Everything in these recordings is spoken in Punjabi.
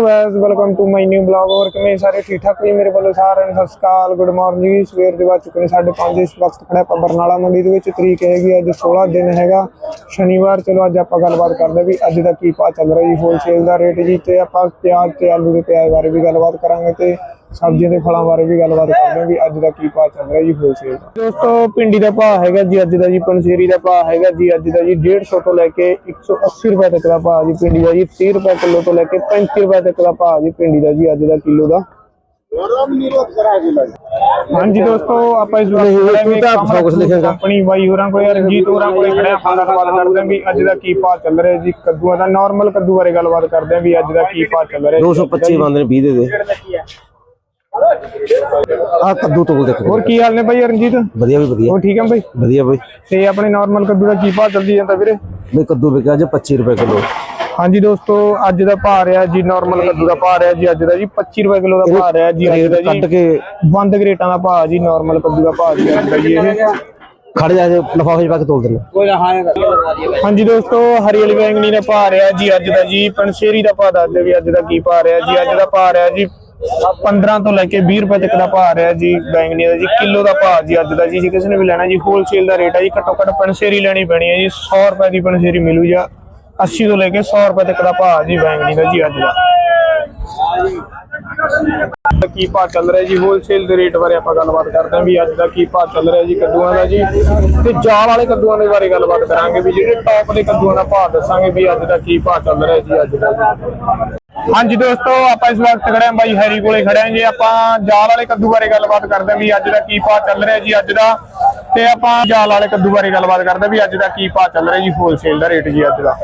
Hello guys welcome to my new blog. ਹੋਰ ਕਿਵੇਂ ਸਾਰੇ? ਠੀਕ ਠਾਕ ਜੀ? ਮੇਰੇ ਵੱਲੋਂ ਸਾਰਿਆਂ ਨੂੰ ਸਤਿ ਸ਼੍ਰੀ ਅਕਾਲ, ਗੁੱਡ ਮਾਰਨਿੰਗ ਸਵੇਰ ਦੇ ਵੱਜ ਚੁੱਕੇ ਨੇ 5:30 ਇਸ ਵਕਤ ਖੜਾ ਆਪਾਂ ਬਰਨਾਲਾ ਮੰਡੀ ਦੇ ਵਿੱਚ। ਤਰੀਕ ਹੈਗੀ ਅੱਜ 16 ਦਿਨ ਹੈਗਾ, ਸ਼ਨੀਵਾਰ। ਚਲੋ ਅੱਜ ਆਪਾਂ ਗੱਲਬਾਤ ਕਰਦੇ ਵੀ ਅੱਜ ਦਾ ਕੀ ਭਾਅ ਚੱਲ ਰਿਹਾ ਜੀ ਹੋਲਸੇਲ ਦਾ ਰੇਟ ਜੀ ਤੇ ਆਪਾਂ ਪਿਆਜ਼ ਤੇ ਆਲੂ ਦੇ ਪਿਆਜ਼ ਬਾਰੇ ਵੀ ਗੱਲਬਾਤ ਕਰਾਂਗੇ ਤੇ ਸਬਜ਼ੀਆਂ ਦੇ ਫਲਾਂ ਬਾਰੇ ਵੀ ਗੱਲਬਾਤ ਕਰਦੇ ਹਾਂ ਵੀ ਅੱਜ ਦਾ ਕੀ ਭਾਅ ਚੱਲ ਰਿਹਾ ਜੀ ਹੋਲਸੇਲ ਦਾ। ਦੋਸਤੋ ਪਿੰਡੀ ਦਾ ਭਾਅ ਹੈਗਾ ਜੀ ਅੱਜ ਦਾ ਜੀ ਪੰਸੇਰੀ ਦਾ ਭਾਅ ਹੈਗਾ ਜੀ ਅੱਜ ਦਾ ਜੀ 150 ਤੋਂ ਲੈ ਕੇ 180 ਰੁਪਏ ਤੱਕ ਦਾ ਭਾਅ ਜੀ ਪਿੰਡੀ ਦਾ ਜੀ 30 ਰੁਪਏ ਕਿਲੋ ਤੋਂ ਲੈ ਕੇ 35 ਰੁਪਏ ਤੱਕ ਦਾ ਭਾਅ ਜੀ ਪਿੰਡੀ ਦਾ ਜੀ ਅੱਜ ਦਾ ਕਿਲੋ ਦਾ। ਹਾਂਜੀ ਦੋਸਤੋ ਆਪਾਂ ਇਸ ਵੇਲੇ ਕੰਪਨੀ ਬਾਈ ਹੋਰਾਂ ਕੋਲੇ ਰਣਜੀਤ ਹੋਰਾਂ ਕੋਲੇ ਖੜੇ ਆਪਾਂ ਗੱਲਬਾਤ ਕਰਦੇ ਹਾਂ ਵੀ ਅੱਜ ਦਾ ਕੀ ਭਾਅ ਚੱਲ ਰਿਹਾ ਜੀ ਕੱਦੂਆਂ ਦਾ ਨਾਰਮਲ ਕੱਦੂ ਬਾਰੇ ਗੱਲਬਾਤ ਕਰਦੇ ਹਾਂ ਵੀ ਅੱਜ ਦਾ ਕੀ ਭਾਅ ਚੱਲ ਰਿਹਾ 225 ਬੰਦੇ ਨੇ 20 ਦੇ ਦੇ। ਆ ਕੱਦੂ ਤੋਂ ਦੇਖੋ ਹੋਰ ਕੀ ਹਾਲ ਨੇ ਬਾਈ ਰਣਜੀਤ ਵਧੀਆ ਵੀ ਵਧੀਆ। ਹੋਰ ਠੀਕ ਹੈ ਬਾਈ? ਵਧੀਆ ਬਈ। ਤੇ ਆਪਣੇ ਨਾਰਮਲ ਕੱਦੂ ਦਾ ਕੀ ਭਾਅ ਚੱਲਦੀ ਜਾਂਦਾ ਵੀਰੇ? ਬਈ ਕੱਦੂ ਵਿਕਿਆ ਅੱਜ 25 ਰੁਪਏ ਕਿਲੋ। ਹਾਂਜੀ ਦੋਸਤੋ ਅੱਜ ਦਾ ਭਾਅ ਰਿਹਾ ਜੀ ਨਾਰਮਲ ਕੱਦੂ ਦਾ ਭਾਅ ਰਿਹਾ ਜੀ ਅੱਜ ਦਾ ਜੀ 25 ਰੁਪਏ ਕਿਲੋ ਦਾ ਭਾਅ ਰਿਹਾ ਜੀ ਅੱਜ ਦਾ ਕੱਟ ਜੀ ਕੇ ਬੰਦ ਗਰੇਟਾਂ ਦਾ ਭਾਅ ਜੀ ਨਾਰਮਲ ਕੱਦੂ ਦਾ ਭਾਅ ਜੀ ਅੱਜ ਦਾ ਜੀ ਇਹ। ਖੜ ਜਾ ਜੇ ਲਫਾਫੇ ਪਾ ਕੇ ਤੋਲ ਦੇਣਾ ਹਾਂਜੀ ਦੋਸਤੋ ਹਰੀ ਵਾਲੀ ਬੈਂਗਣੀ ਦਾ ਭਾਅ ਰਿਹਾ ਜੀ ਅੱਜ ਦਾ ਜੀ ਪੰਸੇਰੀ ਦਾ ਭਾਅ ਦੱਸਦੇ ਵੀ ਅੱਜ ਦਾ ਕੀ ਭਾਅ ਰਿਹਾ ਜੀ ਅੱਜ ਦਾ ਭਾਅ ਰਿਹਾ ਜੀ 15 ਤੋਂ ਲੈ ਕੇ 20 ਰੁਪਏ ਤੱਕ ਦਾ ਭਾਅ ਰਿਹਾ ਜੀ ਬੈਂਗਣੀ ਦਾ ਜੀ, ਕਿਲੋ ਦਾ ਭਾਅ ਜੀ ਅੱਜ ਦਾ ਜੀ, ਜੇ ਕਿਸੇ ਨੇ ਵੀ ਲੈਣਾ ਜੀ ਹੋਲਸੇਲ ਦਾ ਰੇਟ ਹੈ ਜੀ, ਘੱਟੋ ਘੱਟ ਪੰਸੇਰੀ ਲੈਣੀ ਪੈਣੀ ਹੈ ਜੀ 100 ਰੁਪਏ ਦੀ ਪੰਸੇਰੀ ਮਿਲੂ ਜਾਂ 80 ਤੋਂ ਲੈ ਕੇ 100 ਰੁਪਏ ਤੱਕ ਦਾ ਭਾਅ ਜੀ ਬੈਂਗਣੀ ਦਾ ਜੀ ਅੱਜ ਦਾ। ਕੀ ਭਾਅ ਚੱਲ ਰਿਹਾ ਜੀ ਹੋਲਸੇਲ ਦੇ ਰੇਟ ਬਾਰੇ ਆਪਾਂ ਗੱਲਬਾਤ ਕਰਦੇ ਹਾਂ ਵੀ ਅੱਜ ਦਾ ਕੀ ਭਾਅ ਚੱਲ ਰਿਹਾ ਜੀ, ਕੱਦੂਆਂ ਦਾ ਜੀ। ਤੇ ਜਾਲ ਵਾਲੇ ਕੱਦੂਆਂ ਦੇ ਬਾਰੇ ਗੱਲਬਾਤ ਕਰਾਂਗੇ ਵੀ ਜਿਹੜੇ ਟੌਪ ਦੇ ਕੱਦੂਆਂ ਦਾ ਭਾਅ ਦੱਸਾਂਗੇ ਵੀ ਅੱਜ ਦਾ ਕੀ ਭਾਅ ਚੱਲ ਰਿਹਾ ਜੀ, ਅੱਜ ਦਾ ਜੀ। ਹਾਂਜੀ ਦੋਸਤੋ, ਆਪਾਂ ਇਸ ਵਕਤ ਖੜੇ ਹਾਂ ਬਾਈ ਹੈਰੀ ਕੋਲੇ ਖੜੇ ਹਾਂ ਜੀ। ਆਪਾਂ ਜਾਲ ਵਾਲੇ ਕੱਦੂ ਬਾਰੇ ਗੱਲਬਾਤ ਕਰਦੇ ਹਾਂ ਵੀ ਅੱਜ ਦਾ ਕੀ ਭਾਅ ਚੱਲ ਰਿਹਾ ਜੀ ਅੱਜ ਦਾ। ਤੇ ਆਪਾਂ ਜਾਲ ਵਾਲੇ ਕੱਦੂ ਬਾਰੇ ਗੱਲਬਾਤ ਕਰਦੇ ਹਾਂ ਵੀ ਅੱਜ ਦਾ ਕੀ ਭਾਅ ਚੱਲ ਰਿਹਾ ਜੀ ਹੋਲਸੇਲ ਦਾ ਰੇਟ ਜੀ ਅੱਜ ਦਾ।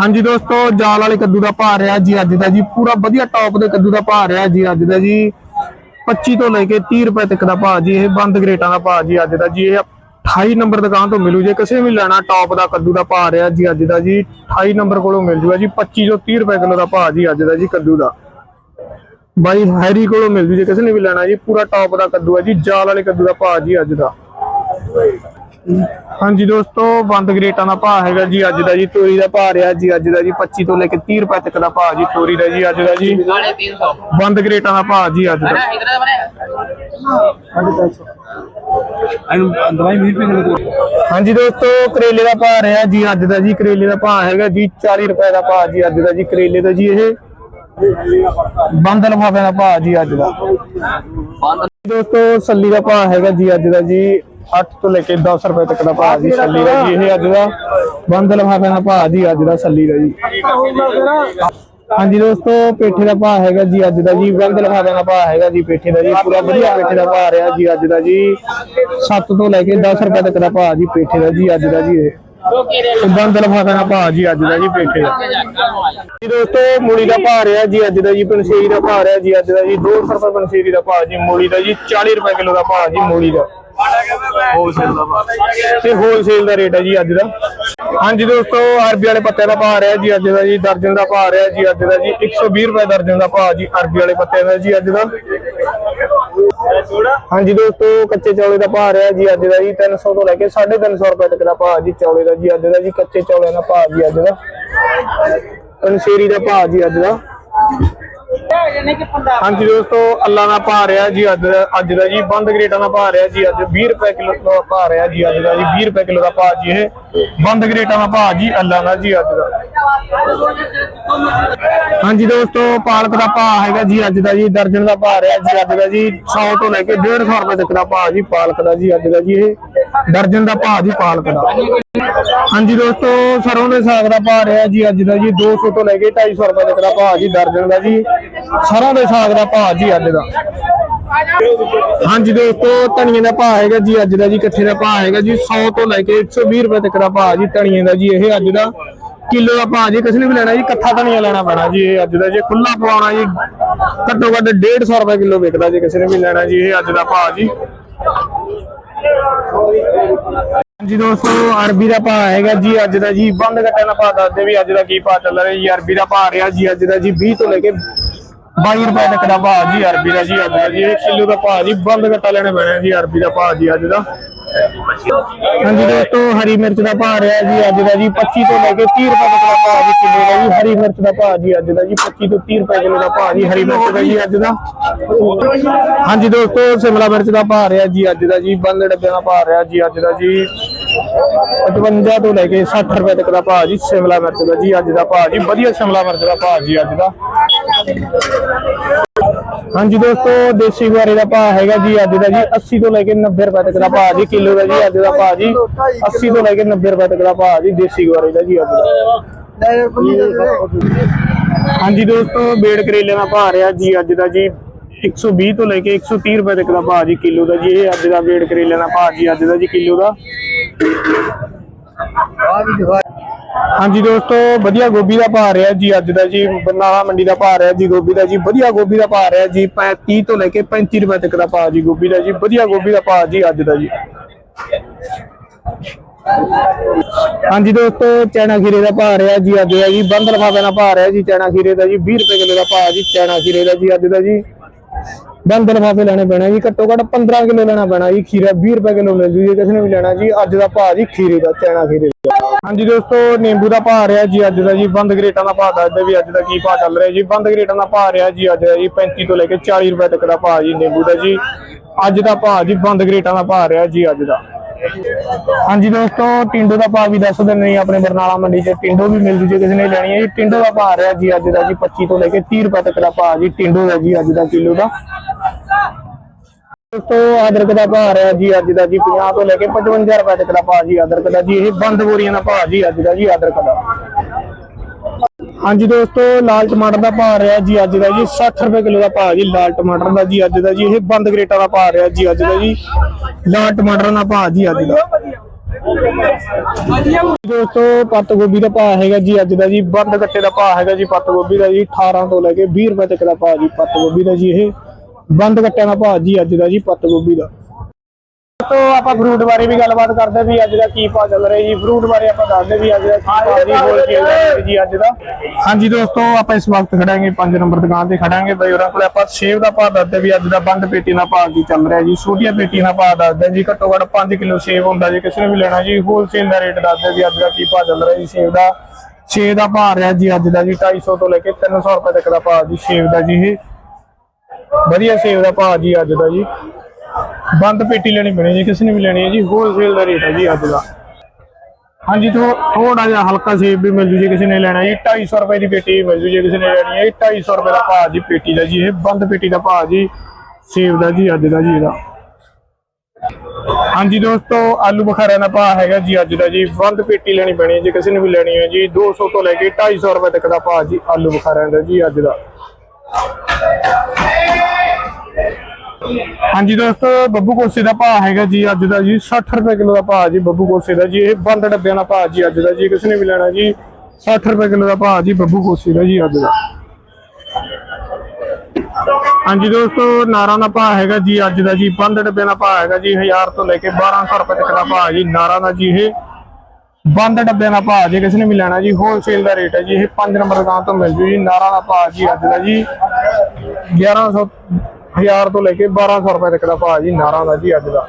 ਹਾਂਜੀ ਦੋਸਤੋ, ਜਾਲ ਵਾਲੇ ਕੱਦੂ ਦਾ ਭਾਅ ਰਿਹਾ ਜੀ ਅੱਜ ਦਾ ਜੀ। ਪੂਰਾ ਵਧੀਆ ਟੌਪ ਦੇ ਕੱਦੂ ਦਾ ਭਾਅ ਰਿਹਾ ਜੀ ਅੱਜ ਦਾ ਜੀ। 25 ਤੋਂ ਲੈ ਕੇ 30 ਰੁਪਏ ਤੱਕ ਦਾ ਭਾਅ ਜੀ, ਇਹ ਬੰਦ ਗਰੇਟਾਂ ਦਾ ਭਾਅ ਜੀ ਅੱਜ ਦਾ ਜੀ। ਇਹ 28 ਨੰਬਰ ਦੁਕਾਨ ਤੋਂ ਮਿਲੂ, ਜੇ ਕਿਸੇ ਨੇ ਵੀ ਲੈਣਾ, ਟੌਪ ਦਾ ਕੱਦੂ ਦਾ ਭਾਅ ਰਿਹਾ ਜੀ ਅੱਜ ਦਾ ਜੀ 28 ਨੰਬਰ ਕੋਲੋਂ ਮਿਲ ਜੂਗਾ ਜੀ 25 ਤੋਂ 30 ਰੁਪਏ ਕਿਲੋ ਦਾ ਭਾਅ ਜੀ ਅੱਜ ਦਾ ਜੀ ਕੱਦੂ ਦਾ। ਬਾਈ ਹੈਰੀ ਕੋਲੋਂ ਮਿਲ ਜੂ, ਜੇ ਕਿਸੇ ਨੇ ਵੀ ਲੈਣਾ ਜੀ, ਪੂਰਾ ਟੌਪ ਦਾ ਕੱਦੂ ਹੈ ਜੀ, ਜਾਲ ਵਾਲੇ ਕੱਦੂ ਦਾ ਭਾਅ ਜੀ ਅੱਜ ਦਾ। ਹਾਂਜੀ ਦੋਸਤੋ, ਬੰਦ ਗ੍ਰੇਟਾਂ ਦਾ ਭਾਅ ਹੈਗਾ ਜੀ ਅੱਜ ਦਾ ਜੀ ਤੋਰੀ ਦਾ ਭਾਅ ਰਿਹਾ ਜੀ ਅੱਜ ਦਾ ਜੀ 25 ਤੋਂ ਲੈ ਕੇ 30 ਰੁਪਏ ਤੱਕ ਦਾ ਭਾਅ ਜੀ ਤੋਰੀ ਦਾ ਜੀ ਅੱਜ ਦਾ ਜੀ। ਬੰਦ ਗ੍ਰੇਟਾਂ ਦਾ ਭਾਅ ਜੀ ਅੱਜ ਦਾ। ਹਾਂਜੀ ਦੋਸਤੋ, ਕਰੇਲੇ ਦਾ ਭਾਅ ਰਿਹਾ ਜੀ ਅੱਜ ਦਾ ਜੀ, ਕਰੇਲੇ ਦਾ ਭਾਅ ਹੈਗਾ ਜੀ 40 ਰੁਪਏ ਦਾ ਭਾਅ ਜੀ ਅੱਜ ਦਾ ਜੀ, ਕਰੇਲੇ ਦਾ ਜੀ ਇਹ। ਬੰਦ ਲਫਾਫੇ ਦਾ ਭਾਅ ਜੀ ਅੱਜ ਦਾ। ਦੋਸਤੋ, ਸੱਲੀ ਦਾ ਭਾਅ ਹੈਗਾ ਜੀ ਅੱਜ ਦਾ ਜੀ 8 ਤੋਂ ਲੈ ਕੇ 10 ਰੁਪਏ ਤੱਕ ਦਾ ਭਾਅ ਜੀ ਸੱਲੀ ਦਾ ਜੀ ਇਹ ਅੱਜ ਦਾ ਬੰਦ ਲਫਾਫਿਆਂ ਦਾ ਭਾਅ ਜੀ ਅੱਜ ਦਾ ਸੱਲੀ ਦਾ ਜੀ। ਹਾਂਜੀ ਦੋਸਤੋ ਪੇਠੇ ਦਾ ਭਾਅ ਹੈਗਾ ਜੀ ਅੱਜ ਦਾ ਜੀ ਬੰਦ ਲਫਾਫਿਆਂ ਦਾ ਭਾਅ ਹੈਗਾ ਜੀ ਪੇਠੇ ਦਾ ਜੀ ਪੂਰਾ ਵਧੀਆ ਪੇਠੇ ਦਾ ਭਾਅ ਰਿਹਾ ਜੀ ਅੱਜ ਦਾ ਜੀ। 7 ਤੋਂ ਲੈ ਕੇ 10 ਰੁਪਏ ਤੱਕ ਦਾ ਭਾਅ ਜੀ ਪੇਠੇ ਦਾ ਜੀ ਅੱਜ ਦਾ ਜੀ ਇਹ। ਬੰਦ ਲਫਾਫਿਆਂ ਦਾ ਭਾਅ ਜੀ ਅੱਜ ਦਾ ਜੀ ਪੇਠੇ ਦਾ। ਜੀ ਦੋਸਤੋ ਮੂਲੀ ਦਾ ਭਾਅ ਰਿਹਾ ਜੀ ਅੱਜ ਦਾ ਜੀ ਪਨਸੇਰੀ ਦਾ ਭਾਅ ਰਿਹਾ ਜੀ ਅੱਜ ਦਾ ਜੀ 200 ਰੁਪਏ ਪਨਸੇਰੀ ਦਾ ਭਾਅ ਜੀ ਮੂਲੀ ਦਾ ਜੀ 40 ਰੁਪਏ ਕਿਲੋ ਦਾ ਭਾਅ ਜੀ ਮੂਲੀ ਦਾ। ਤੇ ਹੋਲਸੇਲ ਦਾ ਰੇਟ ਹੈ ਜੀ ਅੱਜ ਦਾ। ਹਾਂਜੀ ਦੋਸਤੋ ਅਰਬੀ ਵਾਲੇ ਪੱਤੇ ਦਾ ਭਾਅ ਰਿਹਾ ਜੀ ਅੱਜ ਦਾ ਜੀ, ਦਰਜਨ ਦਾ ਭਾਅ ਰਿਹਾ ਜੀ ਅੱਜ ਦਾ ਜੀ। 120 ਰੁਪਏ ਦਰਜਨ ਦਾ ਭਾਅ ਜੀ ਅਰਬੀ ਵਾਲੇ ਪੱਤੇ ਦਾ ਜੀ ਅੱਜ ਦਾ। ਹਾਂਜੀ ਦੋਸਤੋ, ਕੱਚੇ ਚੌਲੇ ਦਾ ਭਾਅ ਰਿਹਾ ਜੀ ਅੱਜ ਦਾ ਜੀ 300 ਤੋਂ ਲੈ ਕੇ 350 ਰੁਪਏ ਤੱਕ ਦਾ ਭਾਅ ਜੀ ਚੌਲੇ ਦਾ ਜੀ ਅੱਜ ਦਾ ਜੀ, ਕੱਚੇ ਚੌਲਿਆਂ ਦਾ ਭਾਅ ਜੀ ਅੱਜ ਦਾ। ਪਨਸੇਰੀ ਦਾ ਭਾਅ ਜੀ ਅੱਜ ਦਾ। ਹਾਂਜੀ ਦੋਸਤੋ, ਅੱਲਾ ਦਾ ਭਾਅ ਰਿਹਾ ਜੀ ਅੱਜ ਅੱਜ ਦਾ ਜੀ, ਬੰਦ ਗਰੇਟਾਂ ਦਾ ਭਾਅ ਰਿਹਾ ਜੀ ਅੱਜ। 20 ਰੁਪਏ ਕਿਲੋ ਦਾ ਭਾਅ ਰਿਹਾ ਜੀ ਅੱਜ ਦਾ ਜੀ 20 ਰੁਪਏ ਕਿਲੋ ਦਾ ਭਾਅ ਜੀ ਇਹ। ਬੰਦ ਗਰੇਟਾਂ ਦਾ ਭਾਅ ਜੀ ਅੱਲਾ ਦਾ ਜੀ ਅੱਜ ਦਾ ਹਾਂਜੀ ਦੋਸਤੋ ਪਾਲਕ ਦਾ ਭਾਅ ਹੈਗਾ ਜੀ ਅੱਜ ਦਾ ਜੀ ਦਰਜਨ ਦਾ ਭਾਅ ਰਿਹਾ ਜੀ ਅੱਜ ਦਾ ਜੀ 100 ਤੋਂ ਲੈ ਕੇ 150 ਰੁਪਏ ਤੱਕ ਦਾ ਭਾਅ ਜੀ ਪਾਲਕ ਦਾ ਜੀ ਅੱਜ ਦਾ ਜੀ ਇਹ ਦਰਜਨ ਦਾ ਭਾਅ ਜੀ ਪਾਲਕ ਦਾ ਹਾਂਜੀ ਦੋਸਤੋ ਸਰੋਂ ਦੇ ਸਾਗ ਦਾ ਭਾਅ ਰਿਹਾ ਜੀ ਅੱਜ ਦਾ ਜੀ 200 ਤੋਂ ਲੈ ਕੇ 250 ਰੁਪਏ ਤੱਕ ਦਾ ਭਾਅ ਜੀ ਦਰਜਨ ਦਾ ਜੀ ਸਰੋਂ ਦੇ ਸਾਗ ਦਾ ਭਾਅ ਜੀ ਅੱਜ ਦਾ ਹਾਂਜੀ ਦੋਸਤੋ ਧਨੀਏ ਦਾ ਭਾਅ ਹੈਗਾ ਜੀ ਅੱਜ ਦਾ ਜੀ ਇਕੱਠੇ ਦਾ ਭਾਅ ਹੈਗਾ ਜੀ 100 ਤੋਂ ਲੈ ਕੇ 120 ਰੁਪਏ ਤੱਕ ਦਾ ਭਾਅ ਜੀ, ਧਨੀਏ ਦਾ ਜੀ, ਇਹ ਅੱਜ ਦਾ ਕਿਲੋ ਦਾ ਭਾਅ ਜੀ, ਕਿਸੇ ਨੇ ਵੀ ਲੈਣਾ ਜੀ, ਇਕੱਠਾ ਧਨੀਆ ਲੈਣਾ ਪੈਣਾ ਜੀ, ਇਹ ਅੱਜ ਦਾ ਜੇ ਖੁੱਲਾ ਪਵਾਉਣਾ ਜੀ, ਘੱਟੋ ਘੱਟ 150 ਰੁਪਏ ਕਿਲੋ ਵਿਕਦਾ ਜੀ, ਕਿਸੇ ਨੇ ਵੀ ਲੈਣਾ ਜੀ, ਇਹ ਅੱਜ ਦਾ ਭਾਅ ਜੀ। ਹਾਂਜੀ ਦੋਸਤੋ, ਅਰਬੀ ਦਾ ਭਾਅ ਹੈਗਾ ਜੀ, ਅੱਜ ਦਾ ਜੀ, ਬੰਦ ਘਟਿਆ ਦਾ ਭਾਅ ਦੱਸਦੇ ਵੀ ਅੱਜ ਦਾ ਕੀ ਭਾਅ ਚੱਲ ਰਿਹਾ ਜੀ, ਅਰਬੀ ਦਾ ਭਾਅ ਰਿਹਾ ਜੀ, ਅੱਜ ਦਾ ਜੀ 20 ਤੋਂ ਲੈ ਕੇ 22 ਰੁਪਏ ਤੱਕ ਦਾ ਭਾਅ ਜੀ, ਅਰਬੀ ਦਾ ਜੀ, ਅੱਜ ਦਾ ਜੀ 1 ਕਿਲੋ ਦਾ ਭਾਅ ਜੀ, ਬੰਦ ਘਟਾ ਲੈਣਾ ਪੈਣਾ ਜੀ, ਅਰਬੀ ਦਾ ਭਾਅ ਜੀ, ਅੱਜ ਦਾ। ਹਾਂਜੀ ਦੋਸਤੋ, ਹਰੀ ਮਿਰਚ ਦਾ ਭਾਅ ਰਿਹਾ ਜੀ ਅੱਜ ਦਾ ਜੀ 25 ਤੋਂ ਲੈ ਕੇ 30 ਰੁਪਏ ਤੱਕ ਦਾ ਭਾਅ ਜੀ ਕਿਲੋ ਦਾ ਜੀ। ਹਰੀ ਮਿਰਚ ਦਾ ਭਾਅ ਜੀ ਅੱਜ ਦਾ ਜੀ 25 ਤੋਂ 30 ਰੁਪਏ ਕਿਲੋ ਦਾ ਭਾਅ ਜੀ, ਹਰੀ ਮਿਰਚ ਦਾ ਜੀ ਅੱਜ ਦਾ। ਹਾਂਜੀ ਦੋਸਤੋ, ਸ਼ਿਮਲਾ ਮਿਰਚ ਦਾ ਭਾਅ ਰਿਹਾ ਜੀ ਅੱਜ ਦਾ ਜੀ, ਬੰਦ ਡੱਬਿਆਂ ਦਾ ਭਾਅ ਰਿਹਾ ਜੀ ਅੱਜ ਦਾ ਜੀ। 55 ਤੋਂ ਲੈ ਕੇ 60 ਰੁਪਏ ਤੱਕ ਦਾ ਭਾਅ ਜੀ ਸ਼ਿਮਲਾ ਮਿਰਚ ਦਾ ਜੀ ਅੱਜ ਦਾ ਭਾਅ ਜੀ, ਵਧੀਆ ਸ਼ਿਮਲਾ ਮਿਰਚ ਦਾ ਭਾਅ ਜੀ ਅੱਜ ਦਾ। ਹਾਂਜੀ ਦੋਸਤੋ, ਦੇਸੀ ਗੁਆਰੇ ਦਾ ਭਾਅ ਹੈਗਾ ਜੀ ਅੱਜ ਦਾ ਜੀ 80 ਤੋਂ ਲੈ ਕੇ 90 ਰੁਪਏ ਤੱਕ ਦਾ ਭਾਅ ਜੀ, ਕਿਲੋ ਦਾ ਜੀ ਅੱਜ ਦਾ ਭਾਅ ਜੀ 80 ਤੋਂ ਲੈ ਕੇ 90 ਰੁਪਏ ਤੱਕ ਦਾ ਭਾਅ ਜੀ, ਦੇਸੀ ਗੁਆਰੇ ਦਾ ਜੀ ਅੱਜ ਦਾ। ਹਾਂਜੀ ਦੋਸਤੋ, ਬੇੜ ਕਰੇਲੇ ਦਾ ਭਾਅ ਰਿਹਾ ਜੀ ਅੱਜ ਦਾ ਜੀ 120 ਤੋਂ ਲੈ ਕੇ 130 ਰੁਪਏ ਤੱਕ ਦਾ ਭਾਅ ਜੀ, ਕਿਲੋ ਦਾ ਜੀ, ਇਹ ਅੱਜ ਦਾ ਬੇੜ ਕਰੇਲੇ ਦਾ ਭਾਅ ਜੀ, ਅੱਜ ਦਾ ਜੀ ਕਿਲੋ ਦਾ। ਹਾਂਜੀ ਦੋਸਤੋ, ਵਧੀਆ ਗੋਭੀ ਦਾ ਭਾਅ ਰਿਹਾ ਜੀ ਅੱਜ ਦਾ ਜੀ, ਬਰਨਾਲਾ ਮੰਡੀ ਦਾ ਭਾਅ ਰਿਹਾ ਜੀ ਗੋਭੀ ਦਾ ਜੀ, ਵਧੀਆ ਗੋਭੀ ਦਾ ਭਾਅ ਰਿਹਾ ਜੀ 30 ਤੋਂ ਲੈ ਕੇ 35 ਰੁਪਏ ਤੱਕ ਦਾ ਭਾਅ ਜੀ ਗੋਭੀ ਦਾ ਜੀ, ਵਧੀਆ ਗੋਭੀ ਦਾ ਭਾਅ ਜੀ ਅੱਜ ਦਾ ਜੀ। ਹਾਂਜੀ ਦੋਸਤੋ ਚੈਨਾ ਖੀਰੇ ਦਾ ਭਾਅ ਰਿਹਾ ਜੀ ਅੱਜ ਦਾ ਜੀ, ਬੰਦ ਲਫਾਫੇ ਦਾ ਭਾਅ ਰਿਹਾ ਜੀ ਚੈਨਾ ਖੀਰੇ ਦਾ ਜੀ 20 ਰੁਪਏ ਕਿਲੋ ਦਾ ਭਾਅ ਜੀ ਚੈਨਾ ਖੀਰੇ ਦਾ ਜੀ ਅੱਜ ਦਾ ਜੀ। ਬੰਦ ਲਫਾਫੇ ਲੈਣੇ ਪੈਣਾ ਜੀ, ਘੱਟੋ ਘੱਟ 15 ਕਿਲੋ ਲੈਣਾ ਪੈਣਾ ਜੀ, ਖੀਰਾ 20 ਰੁਪਏ ਕਿਲੋ ਮਿਲ ਜੂ ਜੀ, ਕਿਸੇ ਨੇ ਵੀ ਲੈਣਾ ਜੀ, ਅੱਜ ਦਾ ਭਾਅ ਜੀ ਖੀਰੇ ਦਾ, ਚੈਨਾ ਖੀਰੇ ਦਾ। ਹਾਂਜੀ ਦੋਸਤੋ, ਨਿੰਬੂ ਦਾ ਭਾਅ ਰਿਹਾ ਜੀ ਅੱਜ ਦਾ ਜੀ, ਬੰਦ ਗਰੇਟਾਂ ਦਾ ਭਾਅ ਦੱਸਦੇ ਵੀ ਅੱਜ ਦਾ ਕੀ ਭਾਅ ਚੱਲ ਰਿਹਾ ਜੀ। ਬੰਦ ਗਰੇਟਾਂ ਦਾ ਭਾਅ ਰਿਹਾ ਜੀ ਅੱਜ ਦਾ ਜੀ 35 ਤੋਂ ਲੈ ਕੇ 40 ਰੁਪਏ ਤੱਕ ਦਾ ਭਾਅ ਜੀ, ਨਿੰਬੂ ਦਾ ਜੀ। ਅੱਜ ਦਾ ਭਾਅ ਜੀ, ਬੰਦ ਗਰੇਟਾਂ ਦਾ ਭਾਅ ਰਿਹਾ ਜੀ ਅੱਜ ਦਾ। ਹਾਂਜੀ ਦੋਸਤੋ, ਟਿੰਡੋ ਦਾ ਭਾਅ ਵੀ ਦੱਸ ਦਿੰਦੇ ਨੇ, ਆਪਣੇ ਬਰਨਾਲਾ ਮੰਡੀ 'ਚ ਟਿੰਡੋ ਵੀ ਮਿਲ ਜੂ ਜੇ ਕਿਸੇ ਨੇ ਲੈਣੀ ਹੈ ਜੀ। ਟਿੰਡੋ ਦਾ ਭਾਅ ਰਿਹਾ ਜੀ ਅੱਜ ਦਾ ਜੀ 25 ਤੋਂ ਲੈ ਕੇ 30 ਰੁਪਏ ਤੱਕ ਦਾ ਭਾਅ ਜੀ, ਟਿੰਡੋ ਦਾ ਜੀ, ਅੱਜ ਦਾ ਕਿਲੋ ਦਾ। ਦੋਸਤੋ, ਅਦਰਕ ਦਾ ਭਾਅ ਰਿਹਾ ਜੀ, ਅੱਜ ਦਾ ਜੀ 50 ਤੋਂ ਲੈ ਕੇ 55 ਰੁਪਏ ਤੱਕ ਦਾ ਭਾਅ ਜੀ, ਅਦਰਕ ਦਾ ਜੀ, ਇਹ ਬੰਦ ਬੋਰੀਆਂ ਦਾ ਭਾਅ ਜੀ, ਅੱਜ ਦਾ ਜੀ, ਅਦਰਕ ਦਾ। ਹਾਂਜੀ ਦੋਸਤੋ, ਲਾਲ ਟਮਾਟਰ ਦਾ ਭਾਅ ਰਿਹਾ ਜੀ ਅੱਜ ਦਾ ਜੀ। 60 ਰੁਪਏ ਕਿਲੋ ਦਾ ਭਾਅ ਜੀ, ਲਾਲ ਟਮਾਟਰ ਦਾ ਜੀ ਅੱਜ ਦਾ ਜੀ। ਇਹ ਬੰਦ ਗਰੇਟਾ ਦਾ ਭਾਅ ਰਿਹਾ ਜੀ ਅੱਜ ਦਾ ਜੀ। ਲਾਲ ਟਮਾਟਰ ਦਾ ਭਾਅ ਜੀ ਅੱਜ ਦਾ। ਦੋਸਤੋ ਪੱਤ ਗੋਭੀ ਦਾ ਭਾਅ ਹੈਗਾ ਜੀ ਅੱਜ ਦਾ ਜੀ। ਬੰਦ ਗੱਟੇ ਦਾ ਭਾਅ ਹੈਗਾ ਜੀ ਪੱਤ ਗੋਭੀ ਦਾ ਜੀ। 18 ਤੋਂ ਲੈ ਕੇ 20 ਰੁਪਏ ਤੱਕ ਦਾ ਭਾਅ ਜੀ ਪੱਤ ਗੋਭੀ ਦਾ ਜੀ ਇਹ। ਬੰਦ ਗੱਟਿਆਂ ਦਾ ਭਾਅ ਜੀ ਅੱਜ ਦਾ ਜੀ ਪੱਤ ਗੋਭੀ ਦਾ। ਤੋਂ ਆਪਾਂ ਫਰੂਟ ਬਾਰੇ ਵੀ ਗੱਲਬਾਤ ਕਰਦੇ ਵੀ ਅੱਜ ਦਾ ਕੀ ਭਾਅ ਚੱਲ ਰਿਹਾ ਜੀ। ਫਰੂਟ ਬਾਰੇ ਆਪਾਂ ਦੱਸਦੇ ਵੀ ਅੱਜ ਦਾ ਕੀ ਭਾਅ ਜੀ ਹੋਲ ਸੇਲ ਜੀ ਅੱਜ ਦਾ। ਹਾਂਜੀ ਦੋਸਤੋ, ਆਪਾਂ ਇਸ ਵਕਤ ਖੜਾਂਗੇ 5 ਨੰਬਰ ਦੁਕਾਨ ਤੇ ਖੜਾਂਗੇ ਬਈ ਉਹਨਾਂ ਕੋਲੇ। ਆਪਾਂ ਸੇਬ ਦਾ ਭਾਅ ਦੱਸਦੇ ਵੀ ਅੱਜ ਦਾ ਬੰਦ ਪੇਟੀ ਦਾ ਭਾਅ ਕੀ ਚੱਲ ਰਿਹਾ ਜੀ। ਛੋਟੀਆਂ ਪੇਟੀ ਦਾ ਭਾਅ ਦੱਸਦੇ ਜੀ, ਘੱਟੋ ਘੱਟ 5 ਕਿਲੋ ਸੇਬ ਹੁੰਦਾ ਜੀ ਕਿਸੇ ਨੇ ਵੀ ਲੈਣਾ ਜੀ। ਹੋਲ ਦਾ ਰੇਟ ਦੱਸਦੇ ਵੀ ਅੱਜ ਦਾ ਕੀ ਭਾਅ ਚੱਲ ਰਿਹਾ ਜੀ, ਸੇਬ ਦਾ। ਸੇਬ ਦਾ ਭਾਅ ਰਿਹਾ ਜੀ ਅੱਜ ਦਾ ਜੀ 250 ਤੋਂ ਲੈ ਕੇ 300 ਰੁਪਏ ਤੱਕ ਦਾ ਭਾਅ ਜੀ, ਸੇਬ ਦਾ ਜੀ ਇਹ। ਵਧੀਆ ਸੇਬ ਦਾ ਭਾਅ ਜੀ ਅੱਜ ਦਾ ਜੀ। ਬੰਦ ਪੇਟੀ ਲੈਣੀ ਪੈਣੀ ਜੀ, ਕਿਸੇ ਨੇ ਵੀ ਲੈਣੀ ਹੈ ਜੀ ਹੋਲਸੇਲ ਦਾ ਰੇਟ ਹੈ ਜੀ ਅੱਜ ਦਾ। ਹਾਂਜੀ, ਥੋ ਥੋੜਾ ਜਿਹਾ ਹਲਕਾ ਸੇਬ ਵੀ ਮਿਲ ਜੂ ਜੇ ਕਿਸੇ ਨੇ ਲੈਣਾ ਜੀ 250 ਰੁਪਏ ਦੀ ਪੇਟੀ ਮਿਲ ਜੂ ਜੇ ਕਿਸੇ ਨੇ ਲੈਣੀ ਹੈ 250 ਰੁਪਏ ਦਾ ਭਾਅ ਜੀ ਪੇਟੀ ਦਾ ਜੀ, ਇਹ ਬੰਦ ਪੇਟੀ ਦਾ ਭਾਅ ਜੀ, ਸੇਬ ਦਾ ਜੀ, ਅੱਜ ਦਾ ਜੀ ਇਹਦਾ। ਹਾਂਜੀ ਦੋਸਤੋ, ਆਲੂ ਬੁਖਾਰਾ ਦਾ ਭਾਅ ਹੈਗਾ ਜੀ ਅੱਜ ਦਾ ਜੀ, ਬੰਦ ਪੇਟੀ ਲੈਣੀ ਪੈਣੀ ਹੈ ਜੇ ਕਿਸੇ ਨੇ ਵੀ ਲੈਣੀ ਹੈ ਜੀ 200 ਤੋਂ ਲੈ ਕੇ 250 ਰੁਪਏ ਤੱਕ ਦਾ ਭਾਅ ਜੀ ਆਲੂ ਬੁਖਾਰਾ ਦਾ ਜੀ ਅੱਜ ਦਾ। ਹਾਂਜੀ ਦੋਸਤੋ, ਬੱਬੂ ਕੋਸੇ ਦਾ ਭਾਅ ਹੈਗਾ ਜੀ ਅੱਜ ਦਾ ਜੀ 60 ਰੁਪਏ ਕਿਲੋ ਦਾ ਭਾਅ ਜੀ ਬੱਬੂ ਕੋਸੇ ਦਾ ਜੀ। ਇਹ ਬੰਦ ਡੱਬਿਆਂ ਦਾ ਭਾਅ ਜੀ ਅੱਜ ਦਾ ਜੀ, ਕਿਸੇ ਨੇ ਵੀ ਲੈਣਾ ਜੀ। 60 ਰੁਪਏ ਕਿਲੋ ਦਾ ਭਾਅ ਜੀ ਬੱਬੂ ਕੋਸੇ ਦਾ ਜੀ ਅੱਜ ਦਾ। ਹਾਂਜੀ ਦੋਸਤੋ, ਨਾਰਾਂ ਦਾ ਭਾਅ ਹੈਗਾ ਜੀ ਅੱਜ ਦਾ ਜੀ, ਬੰਦ ਡੱਬਿਆਂ ਦਾ ਭਾਅ ਹੈਗਾ ਜੀ 1000 ਤੋਂ ਲੈ ਕੇ 1200 ਰੁਪਏ ਤੱਕ ਦਾ ਭਾਅ ਜੀ, ਨਾਰਾਂ ਦਾ ਜੀ ਇਹ। ਬੰਦ ਡੱਬਿਆਂ ਦਾ ਭਾਅ ਜੀ ਕਿਸੇ ਨੇ ਵੀ ਲੈਣਾ ਜੀ ਹੋਲਸੇਲ ਦਾ ਰੇਟ ਹੈ ਜੀ, ਇਹ 5 ਨੰਬਰ ਦੁਕਾਨ ਤੋਂ ਮਿਲ ਜੂ ਜੀ, ਨਾਰਾਂ ਦਾ ਭਾਅ ਜੀ ਅੱਜ ਦਾ ਜੀ। 1100 1000 ਤੋਂ ਲੈ ਕੇ 1200 ਰੁਪਏ ਤੱਕ ਦਾ ਭਾਅ ਜੀ, ਨਾਰਾਂ ਦਾ ਜੀ ਅੱਜ ਦਾ।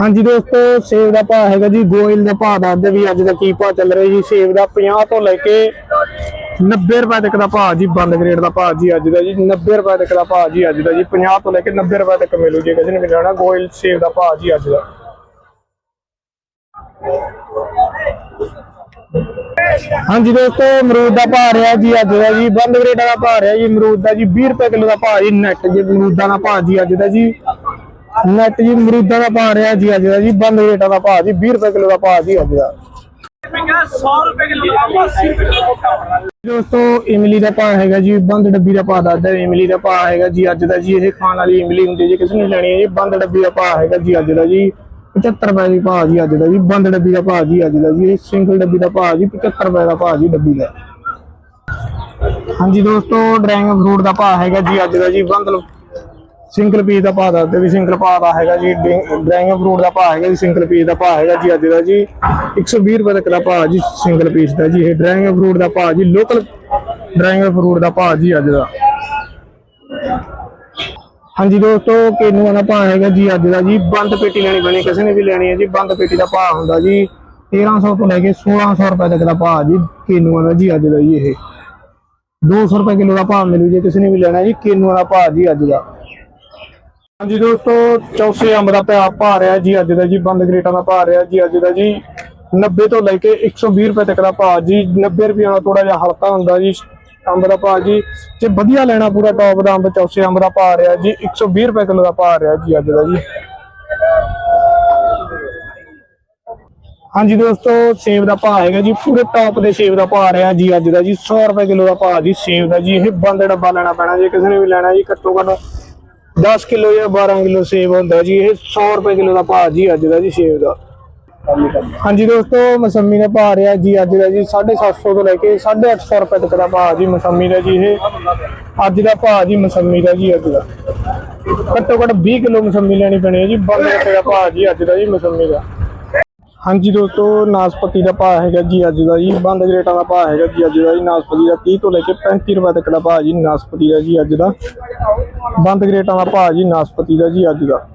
ਹਾਂਜੀ ਦੋਸਤੋ, ਸੇਬ ਦਾ ਭਾਅ ਹੈਗਾ ਜੀ, ਗੋਇਲ ਦਾ ਭਾਅ ਦੱਸਦੇ ਵੀ ਅੱਜ ਦਾ ਕੀ ਭਾਅ ਚੱਲ ਰਿਹਾ ਜੀ। ਸੇਬ ਦਾ 50 ਤੋਂ ਲੈ ਕੇ 90 ਰੁਪਏ ਤੱਕ ਦਾ ਭਾਅ ਜੀ, ਬੰਦ ਗ੍ਰੇਡ ਦਾ ਭਾਅ ਜੀ ਅੱਜ ਦਾ ਜੀ। 90 ਰੁਪਏ ਤੱਕ ਦਾ ਭਾਅ ਜੀ ਅੱਜ ਦਾ ਜੀ 50 ਤੋਂ ਲੈ ਕੇ 90 ਰੁਪਏ ਤੱਕ ਮਿਲੂ ਜੀ ਕਿਸੇ ਨੇ ਵੀ ਲੈਣਾ। ਗੋਇਲ ਸੇਬ ਦਾ ਭਾਅ ਜੀ ਅੱਜ ਦਾ। ਹਾਂਜੀ ਦੋਸਤੋ ਅਮਰੂਦ ਦਾ ਭਾਅ ਰਿਹਾ ਜੀ ਅੱਜ ਦਾ ਜੀ ਬੰਦ ਗ੍ਰੇਡ ਦਾ ਭਾਅ ਰਿਹਾ ਜੀ ਅਮਰੂਦ ਦਾ ਜੀ 20 ਰੁਪਏ ਕਿਲੋ ਦਾ ਭਾਅ ਜੀ ਨੈਟ ਜੀ ਅਮਰੂਦਾਂ ਦਾ ਭਾਅ ਜੀ ਅੱਜ ਦਾ ਜੀ ਨੈਟ ਜੀ ਅਮਰੂਦਾਂ ਦਾ ਭਾਅ ਰਿਹਾ ਜੀ ਅੱਜ ਦਾ ਜੀ ਬੰਦ ਗ੍ਰੇਡ ਦਾ ਭਾਅ ਜੀ 20 ਰੁਪਏ ਕਿਲੋ ਦਾ ਭਾਅ ਜੀ ਅੱਜ ਦਾ ਦੋਸਤੋ ਇਮਲੀ ਦਾ ਭਾਅ ਹੈਗਾ ਜੀ ਬੰਦ ਡੱਬੀ ਦਾ ਭਾਅ ਦੱਸਦਾ ਇਮਲੀ ਦਾ ਭਾਅ ਹੈਗਾ ਜੀ ਅੱਜ ਦਾ ਜੀ ਇਹ ਖਾਣ ਵਾਲੀ ਇਮਲੀ ਹੁੰਦੀ ਜੀ ਕਿਸੇ ਨੇ ਲੈਣੀ ਹੈ ਜੀ ਬੰਦ ਡੱਬੀ ਦਾ ਭਾਅ ਹੈਗਾ ਜੀ ਅੱਜ ਦਾ ਜੀ 75 ਰੁਪਏ ਦੀ ਭਾਅ ਜੀ ਅੱਜ ਦਾ ਜੀ ਬੰਦ ਡੱਬੀ ਦਾ ਭਾਅ ਜੀ ਅੱਜ ਦਾ ਜੀ ਇਹ ਸਿੰਗਲ ਡੱਬੀ ਦਾ ਭਾਅ ਜੀ 75 ਰੁਪਏ ਦਾ ਭਾਅ ਜੀ ਡੱਬੀ ਦਾ ਹਾਂਜੀ ਦੋਸਤੋ ਡਰੈਗਨ ਫਰੂਟ ਦਾ ਭਾਅ ਹੈਗਾ ਜੀ ਅੱਜ ਦਾ ਜੀ ਬੰਦ ਸਿੰਗਲ ਪੀਸ ਦਾ ਭਾਅ ਦੱਸਦੇ ਵੀ ਸਿੰਗਲ ਭਾਅ ਦਾ ਹੈਗਾ ਜੀ ਡਰੈਗਨ ਫਰੂਟ ਦਾ ਭਾਅ ਹੈਗਾ ਜੀ ਸਿੰਗਲ ਪੀਸ ਦਾ ਭਾਅ ਹੈਗਾ ਜੀ ਅੱਜ ਦਾ ਜੀ 120 ਰੁਪਏ ਦਾ ਕਿਲਾ ਭਾਅ ਜੀ ਸਿੰਗਲ ਪੀਸ ਦਾ ਜੀ ਇਹ ਡਰੈਗਨ ਫਰੂਟ ਦਾ ਭਾਅ ਜੀ ਲੋਕਲ ਡਰੈਗਨ ਫਰੂਟ ਦਾ ਭਾਅ ਜੀ ਅੱਜ ਦਾ ਹਾਂਜੀ ਦੋਸਤੋ ਕੇਨੂਆਂ ਦਾ ਭਾਅ ਹੈਗਾ ਜੀ ਅੱਜ ਦਾ ਜੀ, ਬੰਦ ਪੇਟੀ ਲੈਣੀ ਬਣੀ ਕਿਸੇ ਨੇ ਵੀ ਲੈਣੀ ਹੈ ਜੀ, ਬੰਦ ਪੇਟੀ ਦਾ ਭਾਅ ਹੁੰਦਾ ਜੀ। 1300 ਤੋਂ ਲੈ ਕੇ 1600 ਰੁਪਏ ਤੱਕ ਦਾ ਭਾਅ ਜੀ ਕੇਨੂਆਂ ਦਾ ਜੀ ਅੱਜ ਦਾ ਜੀ ਇਹ। 200 ਰੁਪਏ ਕਿਲੋ ਦਾ ਭਾਅ ਮਿਲੂ ਜੇ ਕਿਸੇ ਨੇ ਵੀ ਲੈਣਾ ਜੀ ਕੇਨੂਆਂ ਦਾ ਭਾਅ ਜੀ ਅੱਜ ਦਾ। ਹਾਂਜੀ ਦੋਸਤੋ, ਚੌਸੇ ਅੰਬ ਦਾ ਭਾਅ ਭਾਅ ਰਿਹਾ ਜੀ ਅੱਜ ਦਾ ਜੀ, ਬੰਦ ਗਰੇਟਾਂ ਦਾ ਭਾਅ ਰਿਹਾ ਜੀ ਅੱਜ ਦਾ ਜੀ। 90 ਤੋਂ ਲੈ ਕੇ 120 ਰੁਪਏ ਤੱਕ ਦਾ ਭਾਅ ਜੀ 90 ਰੁਪਏ ਨਾਲ ਥੋੜਾ ਜਿਹਾ ਹਲਕਾ ਹੁੰਦਾ ਜੀ। ਅੰਬ ਦਾ ਭਾਅ ਜੀ, ਜੇ ਵਧੀਆ ਲੈਣਾ ਪੂਰਾ ਟੌਪ ਦਾ ਅੰਬ, ਚੌਸੇ ਅੰਬ ਦਾ ਭਾਅ ਰਿਹਾ ਜੀ 120 ਰੁਪਏ ਕਿਲੋ ਦਾ ਭਾਅ ਰਿਹਾ ਜੀ ਅੱਜ ਦਾ ਜੀ। ਹਾਂਜੀ ਦੋਸਤੋ, ਸੇਬ ਦਾ ਭਾਅ ਹੈਗਾ ਜੀ, ਪੂਰੇ ਟੌਪ ਦੇ ਸੇਬ ਦਾ ਭਾਅ ਰਿਹਾ ਜੀ ਅੱਜ ਦਾ ਜੀ 100 ਰੁਪਏ ਕਿਲੋ ਦਾ ਭਾਅ ਜੀ ਸੇਬ ਦਾ ਜੀ, ਇਹ ਬੰਦ ਡੱਬਾ ਲੈਣਾ ਪੈਣਾ ਜੇ, ਕਿਸੇ ਨੇ ਵੀ ਲੈਣਾ ਜੀ, ਘੱਟੋ ਘੱਟ 10 ਕਿਲੋ ਜਾਂ 12 ਕਿਲੋ ਸੇਬ ਹੁੰਦਾ ਜੀ, ਇਹ 100 ਰੁਪਏ ਕਿਲੋ ਦਾ ਭਾਅ ਜੀ ਅੱਜ ਦਾ ਜੀ ਸੇਬ ਦਾ। ਹਾਂਜੀ ਦੋਸਤੋ, ਮਸੰਮੀ ਦਾ ਭਾਅ ਰਿਹਾ ਜੀ ਅੱਜ ਦਾ ਜੀ 750 ਤੋਂ ਲੈ ਕੇ 850 ਰੁਪਏ ਤੱਕ ਦਾ ਭਾਅ ਜੀ ਮਸੰਮੀ ਦਾ ਜੀ ਇਹ। ਅੱਜ ਦਾ ਭਾਅ ਜੀ ਮਸੰਮੀ ਦਾ ਜੀ ਅੱਜ ਦਾ। ਘੱਟੋ ਘੱਟ 20 ਕਿਲੋ ਮਸੰਮੀ ਲੈਣੀ ਪੈਣੀ ਹੈ ਜੀ 12 ਰੁਪਏ ਦਾ ਭਾਅ ਜੀ ਅੱਜ ਦਾ ਜੀ ਮਸੰਮੀ ਦਾ। ਹਾਂਜੀ ਦੋਸਤੋ, ਨਾਸਪਤੀ ਦਾ ਭਾਅ ਹੈਗਾ ਜੀ ਅੱਜ ਦਾ ਜੀ, ਬੰਦ ਗਰੇਟਾਂ ਦਾ ਭਾਅ ਹੈਗਾ ਜੀ ਅੱਜ ਦਾ ਜੀ, ਨਾਸਪਤੀ ਦਾ 30 ਤੋਂ ਲੈ ਕੇ 35 ਰੁਪਏ ਤੱਕ ਦਾ ਭਾਅ ਜੀ ਨਾਸਪਤੀ ਦਾ ਜੀ ਅੱਜ ਦਾ। ਬੰਦ ਗਰੇਟਾਂ ਦਾ ਭਾਅ ਜੀ ਨਾਸਪਤੀ ਦਾ ਜੀ ਅੱਜ ਦਾ।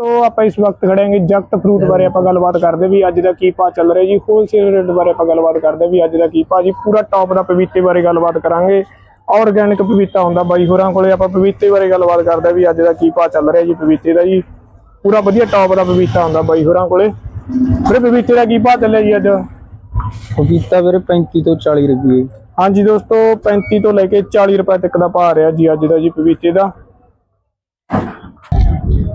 ਤੋ ਆਪਾਂ ਇਸ ਵਕਤ ਖੜਾਂਗੇ ਜਗਤ ਫਰੂਟ ਬਾਰੇ ਆਪਾਂ ਗੱਲਬਾਤ ਕਰਦੇ ਵੀ ਅੱਜ ਦਾ ਕੀ ਭਾਅ ਚੱਲ ਰਿਹਾ ਜੀ ਹੋਲਸੇਲ ਰੇਟ ਬਾਰੇ ਆਪਾਂ ਗੱਲਬਾਤ ਕਰਦੇ ਵੀ ਅੱਜ ਦਾ ਕੀ ਭਾਅ ਜੀ ਪੂਰਾ ਟੌਪ ਦਾ ਪਪੀਤੇ ਬਾਰੇ ਗੱਲਬਾਤ ਕਰਾਂਗੇ। ਆਰਗੈਨਿਕ ਪਪੀਤਾ ਹੁੰਦਾ ਬਾਈ ਹੋਰਾਂ ਕੋਲੇ ਆਪਾਂ ਪਪੀਤੇ ਬਾਰੇ ਗੱਲਬਾਤ ਕਰਦੇ ਵੀ ਅੱਜ ਦਾ ਕੀ ਭਾਅ ਚੱਲ ਰਿਹਾ ਜੀ ਪਪੀਤੇ ਦਾ ਜੀ। ਪੂਰਾ ਵਧੀਆ ਟੌਪ ਦਾ ਪਪੀਤਾ ਹੁੰਦਾ ਬਾਈ ਹੋਰਾਂ ਕੋਲੇ। ਵੀਰੇ ਪਪੀਤੇ ਦਾ ਕੀ ਭਾਅ ਚੱਲਿਆ ਜੀ ਅੱਜ? ਪਪੀਤਾ ਵੀਰੇ 35 ਤੋਂ 40 ਰੁਪਏ। ਹਾਂਜੀ ਦੋਸਤੋ 35 ਤੋਂ ਲੈ ਕੇ 40 ਰੁਪਏ ਤੱਕ ਦਾ ਭਾਅ ਰਿਹਾ ਜੀ ਅੱਜ ਦਾ ਜੀ ਪਪੀਤੇ ਦਾ।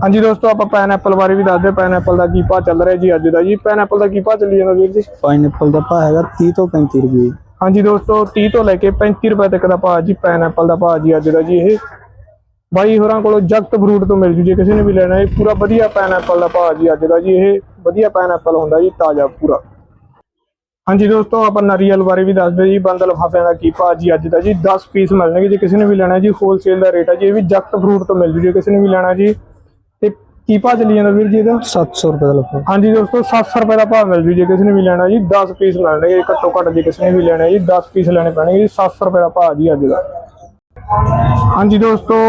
ਹਾਂਜੀ ਦੋਸਤੋ ਆਪਾਂ ਪਾਈਨਐਪਲ ਬਾਰੇ ਵੀ ਦੱਸਦੇ ਪਾਈਨਐਪਲ ਦਾ ਕੀ ਭਾਅ ਚੱਲ ਰਿਹਾ ਜੀ ਅੱਜ ਦਾ ਜੀ? ਪਾਈਨਐਪਲ ਦਾ ਕੀ ਭਾਅ ਚੱਲੀ ਜਾਂਦਾ ਵੀਰ ਜੀ? ਪਾਈਨਐਪਲ ਦਾ ਭਾਅ ਹੈਗਾ 30 ਤੋਂ 35 ਰੁਪਏ। ਹਾਂਜੀ ਦੋਸਤੋ 30 ਤੋਂ ਲੈ ਕੇ 35 ਰੁਪਏ ਤੱਕ ਦਾ ਭਾਅ ਜੀ ਪਾਈਨਐਪਲ ਦਾ ਭਾਅ ਜੀ ਅੱਜ ਦਾ ਜੀ ਇਹ। ਬਾਈ ਹੋਰਾਂ ਕੋਲੋਂ ਜਗਤ ਫਰੂਟ ਤੋਂ ਮਿਲ ਜੂ ਜੇ ਕਿਸੇ ਨੇ ਵੀ ਲੈਣਾ ਹੈ ਪੂਰਾ ਵਧੀਆ ਪਾਈਨਐਪਲ ਦਾ ਭਾਅ ਜੀ ਅੱਜ ਦਾ ਜੀ ਇਹ ਵਧੀਆ ਪਾਈਨਐਪਲ ਹੁੰਦਾ ਜੀ ਤਾਜ਼ਾ ਪੂਰਾ। ਹਾਂਜੀ ਦੋਸਤੋ ਆਪਾਂ ਨਾਰੀਅਲ ਬਾਰੇ ਵੀ ਦੱਸਦੇ ਜੀ ਬੰਦ ਲਫਾਫਿਆਂ ਦਾ ਕੀ ਭਾਅ ਜੀ ਅੱਜ ਦਾ ਜੀ 10 ਪੀਸ ਮਿਲਣਗੇ ਜੇ ਕਿਸੇ ਨੇ ਵੀ ਲੈਣਾ ਜੀ ਹੋਲਸੇਲ ਦਾ ਰੇਟ ਹੈ ਜੀ ਇਹ ਵੀ ਜਗਤ ਫਰੂਟ ਤੋਂ ਮਿਲ ਜੂ ਜੇ ਕਿਸੇ ਨੇ ਵੀ ਲੈਣਾ ਜੀ। ਕੀ ਭਾਅ ਚੱਲੀ ਜਾਂਦਾ ਵੀਰ ਜੀ ਇਹਦਾ? 700 ਰੁਪਏ ਦਾ ਲੱਗਾ ਹਾਂਜੀ ਦੋਸਤੋ 700 ਰੁਪਏ ਦਾ ਭਾਅ ਮਿਲ ਜੂ ਜੇ ਕਿਸੇ ਨੇ ਵੀ ਲੈਣਾ ਜੀ 10 ਪੀਸ ਮਿਲਣਗੇ ਘੱਟੋ ਘੱਟ ਜੇ ਕਿਸੇ ਨੇ ਵੀ ਲੈਣਾ ਜੀ 10 ਪੀਸ ਲੈਣੇ ਪੈਣਗੇ ਜੀ 700 ਰੁਪਏ ਦਾ ਭਾਅ ਜੀ ਅੱਜ ਦਾ। ਹਾਂਜੀ ਦੋਸਤੋ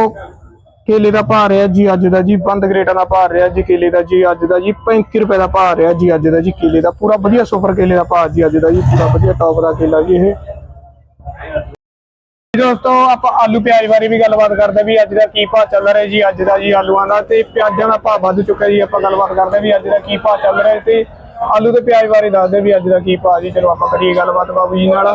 ਕੇਲੇ ਦਾ ਭਾਅ ਰਿਹਾ ਜੀ ਅੱਜ ਦਾ ਜੀ ਬੰਦ ਗਰੇਟਾਂ ਦਾ ਭਾਅ ਰਿਹਾ ਜੀ ਕੇਲੇ ਦਾ ਜੀ ਅੱਜ ਦਾ ਜੀ 35 ਰੁਪਏ ਦਾ ਭਾਅ ਰਿਹਾ ਜੀ ਅੱਜ ਦਾ ਜੀ ਕੇਲੇ ਦਾ। ਪੂਰਾ ਵਧੀਆ ਸੁਪਰ ਕੇਲੇ ਦਾ ਭਾਅ ਜੀ ਅੱਜ ਦਾ ਜੀ ਪੂਰਾ ਵਧੀਆ ਟੌਪ ਦਾ ਕੇਲਾ ਜੀ ਇਹ। ਦੋਸਤੋ, ਆਪਾਂ ਆਲੂ ਪਿਆਜ਼ ਬਾਰੇ ਵੀ ਗੱਲਬਾਤ ਕਰਦੇ ਵੀ ਅੱਜ ਦਾ ਕੀ ਭਾਅ ਚੱਲ ਰਿਹਾ ਜੀ, ਅੱਜ ਦਾ ਜੀ ਆਲੂਆਂ ਦਾ ਤੇ ਪਿਆਜ਼ਾਂ ਦਾ ਭਾਅ ਵੱਧ ਚੁੱਕਾ ਜੀ, ਆਪਾਂ ਗੱਲਬਾਤ ਕਰਦੇ ਵੀ ਅੱਜ ਦਾ ਕੀ ਭਾਅ ਚੱਲ ਰਿਹਾ ਤੇ ਆਲੂ ਤੇ ਪਿਆਜ਼ ਬਾਰੇ ਦੱਸਦੇ ਵੀ ਅੱਜ ਦਾ ਕੀ ਭਾਅ ਜੀ। ਚਲੋ ਆਪਾਂ ਕਰੀਏ ਗੱਲਬਾਤ ਬਾਬੂ ਜੀ ਨਾਲ।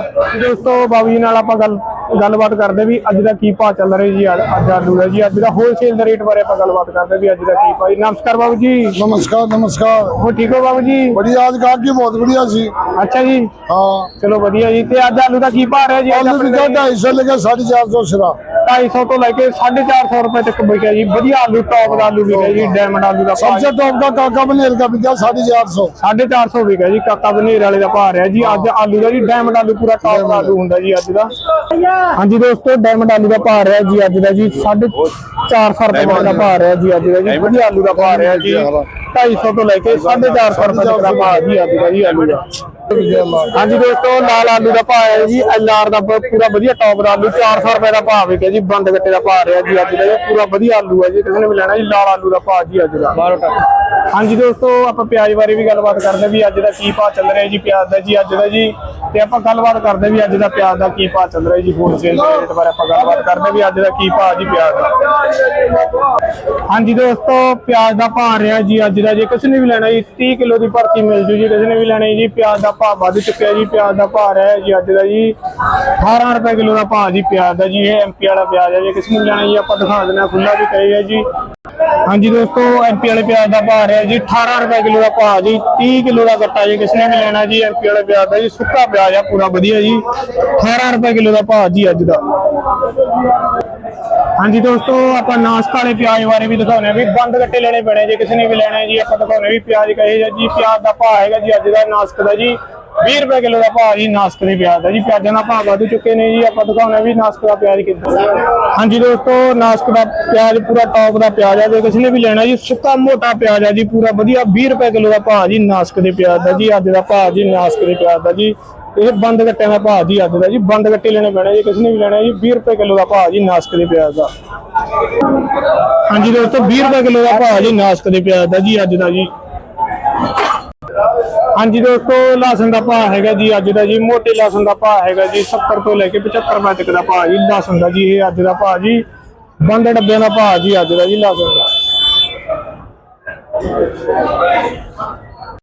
ਦੋਸਤੋ ਬਾਬੂ ਜੀ ਨਾਲ ਆਪਾਂ ਗੱਲ ਗੱਲਬਾਤ ਕਰਦੇ ਵੀ ਅੱਜ ਦਾ ਕੀ ਭਾਅ ਚੱਲ ਰਿਹਾ ਜੀ ਅੱਜ ਆਲੂ ਦਾ ਜੀ। ਅੱਜ ਦਾ ਹੋਲਸੇਲ ਦਾ ਰੇਟ ਬਾਰੇ ਆਪਾਂ ਗੱਲਬਾਤ ਕਰਦੇ ਵੀ ਅੱਜ ਦਾ ਕੀ ਭਾਅ ਜੀ। ਨਮਸਕਾਰ ਬਾਬੂ ਜੀ। ਨਮਸਕਾਰ ਨਮਸਕਾਰ। ਹੋ ਠੀਕ ਹੋ ਬਾਬੂ ਜੀ? ਵਧੀਆ ਅੱਜ ਗਾਹਕ ਜੀ ਬਹੁਤ ਵਧੀਆ ਸੀ। ਅੱਛਾ ਜੀ। ਹਾਂ। ਚਲੋ ਵਧੀਆ ਜੀ। ਤੇ ਅੱਜ ਆਲੂ ਦਾ ਕੀ ਭਾਅ ਰਿਹਾ ਜੀ? ਆਲੂ ਵੀ 250 ਲੈ ਕੇ 450 ਸਿਰਾ। 250 ਤੋਂ ਲੈ ਕੇ 450 ਰੁਪਏ ਤੱਕ ਵਿਕਿਆ ਜੀ। ਵਧੀਆ ਆਲੂ ਟੌਪ ਦਾ ਆਲੂ ਵਿਕਿਆ ਜੀ ਡਾਇਮੰਡ ਆਲੂ ਦਾ ਸਭ ਤੋਂ ਟੌਪ ਦਾ ਕਾਕਾ ਬਨੇਰ ਦਾ ਵਿਕਿਆ 450 450 ਵਿਕਿਆ ਜੀ ਕਾਕਾ ਬਨੇਰ ਵਾਲੇ ਦਾ ਭਾਅ ਰਿਹਾ ਜੀ ਅੱਜ ਆਲੂ ਦਾ ਜੀ ਡਾਇਮੰਡ ਆਲੂ ਪੂਰਾ ਟੌਪ ਦਾ ਆਲੂ ਹੁੰਦਾ ਜੀ ਅੱਜ ਦਾ। ਹਾਂਜੀ ਦੋਸਤੋ ਡਾਇਮੰਡ ਆਲੂ ਦਾ ਭਾਅ ਰਿਹਾ ਜੀ ਅੱਜ ਦਾ ਜੀ 450 ਰੁਪਏ ਦਾ ਭਾਅ ਰਿਹਾ ਜੀ ਅੱਜ ਦਾ ਜੀ ਵਧੀਆ ਆਲੂ ਦਾ ਭਾਅ ਰਿਹਾ ਜੀ। 250 ਤੋਂ ਲੈ ਕੇ 450 ਰੁਪਏ ਦਾ ਭਾਅ ਜੀ ਅੱਜ ਦਾ ਜੀ ਆਲੂ ਦਾ। ਹਾਂਜੀ ਦੋਸਤੋ ਲਾਲ ਆਲੂ ਦਾ ਭਾਅ ਹੈ ਜੀ ਐਲਆਰ ਦਾ ਪੂਰਾ ਵਧੀਆ ਟੌਪ ਦਾ ਆਲੂ 400 ਰੁਪਏ ਦਾ ਭਾਅ ਵਿਕਿਆ ਜੀ ਬੰਦ ਗੱਟੇ ਦਾ ਭਾਅ ਰਿਹਾ ਜੀ ਅੱਜ ਦਾ ਜੀ ਪੂਰਾ ਵਧੀਆ ਆਲੂ ਹੈ ਜੀ ਕਿਸੇ ਨੇ ਵੀ ਲੈਣਾ ਜੀ ਲਾਲ ਆਲੂ ਦਾ ਭਾਅ ਜੀ ਅੱਜ ਦਾ। ਹਾਂਜੀ ਦੋਸਤੋ, ਆਪਾਂ ਪਿਆਜ਼ ਬਾਰੇ ਵੀ ਗੱਲਬਾਤ ਕਰਦੇ ਵੀ ਅੱਜ ਦਾ ਕੀ ਭਾਅ ਚੱਲ ਰਿਹਾ ਜੀ, ਪਿਆਜ਼ ਦਾ ਜੀ, ਅੱਜ ਦਾ ਜੀ। ਤੇ ਆਪਾਂ ਗੱਲਬਾਤ ਕਰਦੇ ਵੀ ਅੱਜ ਦਾ ਪਿਆਜ਼ ਦਾ ਕੀ ਭਾਅ ਚੱਲ ਰਿਹਾ ਜੀ ਹੋਲਸੇਲ ਦੇ ਰੇਟ ਬਾਰੇ ਆਪਾਂ ਗੱਲਬਾਤ ਕਰਦੇ ਵੀ ਅੱਜ ਦਾ ਕੀ ਭਾਅ ਜੀ, ਪਿਆਜ਼ ਦਾ। ਹਾਂਜੀ ਦੋਸਤੋ, ਪਿਆਜ਼ ਦਾ ਭਾਅ ਰਿਹਾ ਜੀ, ਅੱਜ ਦਾ ਜੇ ਕਿਸੇ ਨੇ ਵੀ ਲੈਣਾ ਜੀ 30 ਕਿਲੋ ਦੀ ਭਰਤੀ ਮਿਲ ਜੂ ਜੀ, ਕਿਸੇ ਨੇ ਵੀ ਲੈਣਾ ਜੀ, ਪਿਆਜ਼ ਦਾ ਭਾਅ ਵੱਧ ਚੁੱਕਿਆ ਜੀ, ਪਿਆਜ਼ ਦਾ ਭਾਅ ਰਿਹਾ ਜੀ, ਅੱਜ ਦਾ ਜੀ 18 ਰੁਪਏ ਕਿਲੋ ਦਾ ਭਾਅ ਜੀ, ਪਿਆਜ਼ ਦਾ ਜੀ, ਇਹ ਐਮਪੀ ਵਾਲਾ ਪਿਆਜ਼ ਹੈ, ਜੇ ਕਿਸੇ ਨੂੰ ਲੈਣਾ ਜੀ, ਆਪਾਂ ਦਿਖਾ ਦਿੰਦੇ ਹਾਂ ਖੁੱਲਾ ਵੀ ਕਹੇ ਹੈ ਜੀ। ਹਾਂਜੀ ਦੋਸਤੋ ਐਮਪੀ ਵਾਲੇ ਪਿਆਜ਼ ਦਾ ਭਾਅ ਰਿਹਾ ਜੀ 18 ਰੁਪਏ ਕਿਲੋ ਦਾ ਭਾਅ ਜੀ 30 ਕਿਲੋ ਦਾ ਗੱਟਾ ਜੇ ਕਿਸੇ ਨੇ ਵੀ ਲੈਣਾ ਜੀ ਐਮਪੀ ਵਾਲੇ ਪਿਆਜ਼ ਦਾ ਜੀ, ਸੁੱਕਾ ਪਿਆਜ਼ ਆ, ਪੂਰਾ ਵਧੀਆ ਜੀ 18 ਰੁਪਏ ਕਿਲੋ ਦਾ ਭਾਅ ਜੀ ਅੱਜ ਦਾ। ਹਾਂਜੀ ਦੋਸਤੋ, ਆਪਾਂ ਨਾਸਕ ਵਾਲੇ ਪਿਆਜ਼ ਬਾਰੇ ਵੀ ਦਿਖਾਉਣੇ ਆ ਵੀ ਬੰਦ ਗੱਟੇ ਲੈਣੇ ਪੈਣੇ, ਜੇ ਕਿਸੇ ਨੇ ਵੀ ਲੈਣਾ ਜੀ, ਆਪਾਂ ਦਿਖਾਉਣੇ ਵੀ ਪਿਆਜ਼ ਕਹੇ ਜੀ, ਪਿਆਜ਼ ਦਾ ਭਾਅ ਹੈਗਾ ਜੀ ਅੱਜ ਦਾ ਨਾਸਕ ਦਾ ਜੀ। 20 ਰੁਪਏ ਕਿਲੋ ਦਾ ਭਾਅ ਜੀ, ਨਾਸਕ ਦੇ ਪਿਆਜ਼ ਦਾ ਜੀ, ਪਿਆਜ਼ਾਂ ਦਾ ਭਾਅ ਵੱਧ ਚੁੱਕੇ ਨੇ ਜੀ, ਆਪਾਂ ਦਿਖਾਉਣਾ ਵੀ ਨਾਸਕ ਦਾ ਪਿਆਜ਼ ਕਿੱਦਾਂ ਹਾਂਜੀ ਦੋਸਤੋ, ਨਾਸਕ ਦਾ ਪਿਆਜ਼ ਪੂਰਾ ਟੌਪ ਦਾ ਪਿਆਜ਼ ਹੈ ਜੇ ਕਿਸੇ ਨੇ ਵੀ ਲੈਣਾ ਜੀ, ਸੁੱਕਾ ਮੋਟਾ ਪਿਆਜ਼ ਹੈ ਜੀ, ਪੂਰਾ ਵਧੀਆ 20 ਰੁਪਏ ਕਿਲੋ ਦਾ ਭਾਅ ਜੀ, ਨਾਸਕ ਦੇ ਪਿਆਜ਼ ਦਾ ਜੀ, ਅੱਜ ਦਾ ਭਾਅ ਜੀ, ਨਾਸਕ ਦੇ ਪਿਆਜ਼ ਦਾ ਜੀ। ਇਹ ਬੰਦ ਗੱਟਿਆਂ ਦਾ ਭਾਅ ਜੀ, ਅੱਜ ਦਾ ਜੀ, ਬੰਦ ਗੱਟੇ ਲੈਣੇ ਪੈਣੇ ਜੀ, ਕਿਸੇ ਨੇ ਵੀ ਲੈਣਾ ਜੀ 20 ਰੁਪਏ ਕਿਲੋ ਦਾ ਭਾਅ ਜੀ, ਨਾਸਕ ਦੇ ਪਿਆਜ਼ ਦਾ। ਹਾਂਜੀ ਦੋਸਤੋ 20 ਰੁਪਏ ਕਿਲੋ ਦਾ ਭਾਅ ਜੀ, ਨਾਸਕ ਦੇ ਪਿਆਜ਼ ਦਾ ਜੀ, ਅੱਜ ਦਾ ਜੀ। ਹਾਂਜੀ ਦੋਸਤੋ, ਲਸਣ ਦਾ ਭਾਅ ਹੈਗਾ ਜੀ ਅੱਜ ਦਾ ਜੀ, ਮੋਟੇ ਲਸਣ ਦਾ ਭਾਅ ਹੈਗਾ ਜੀ 70 ਤੋਂ ਲੈ ਕੇ 75 ਰੁਪਏ ਤੱਕ ਦਾ ਭਾਅ ਜੀ, ਲਸਣ ਦਾ ਜੀ, ਇਹ ਅੱਜ ਦਾ ਭਾਅ ਜੀ, ਬੰਦ ਡੱਬਿਆਂ ਦਾ ਭਾਅ ਜੀ ਅੱਜ ਦਾ ਜੀ ਲਸਣ ਦਾ।